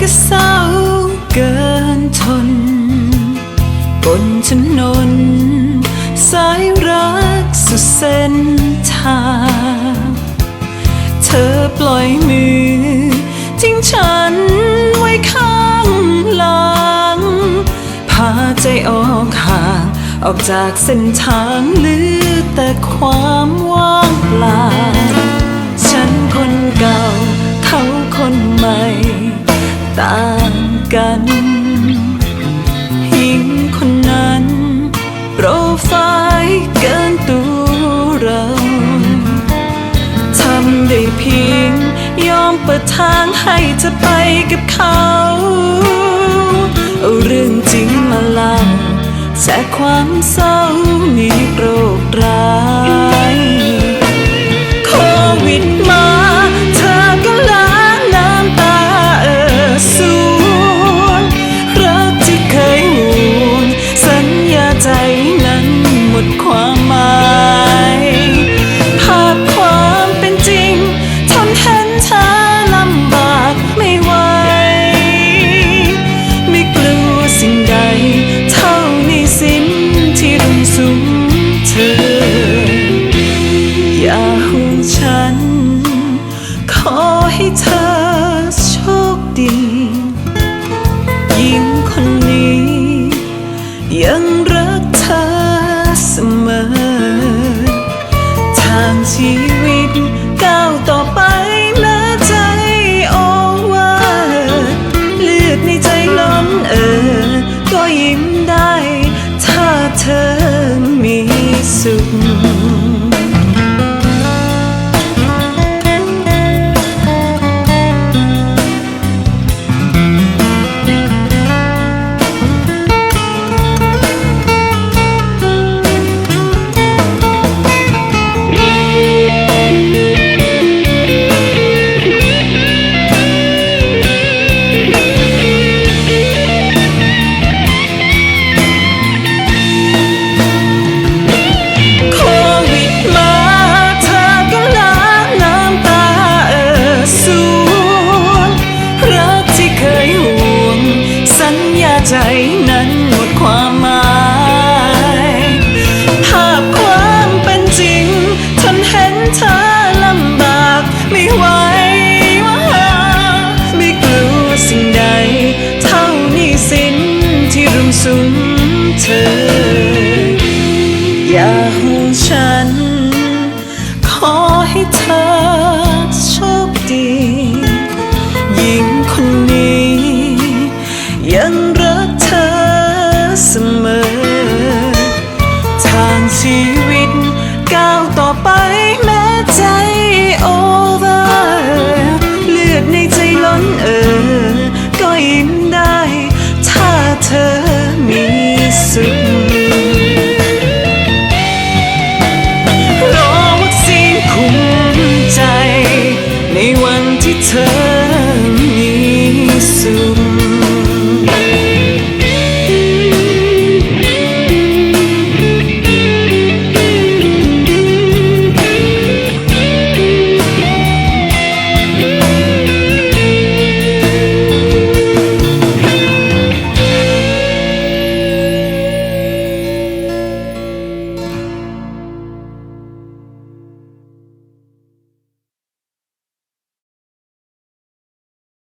ก็เศร้าเกินทน บนถนน สายรักสุดเส้นทาง เธอปล่อยมือ ทิ้งฉันไว้ข้างหลัง พาใจออกห่างออกจากเส้นทางหรือแต่ความว่างเปล่า มเปิดทางให้เธอไปกับเขา เอาเรื่องจริงมาเล่าแจกความเศร้ามีโรคร้ายโควิดมา เธอก็ล้างน้ำตาเออสู้ yang ของฉัน 你问。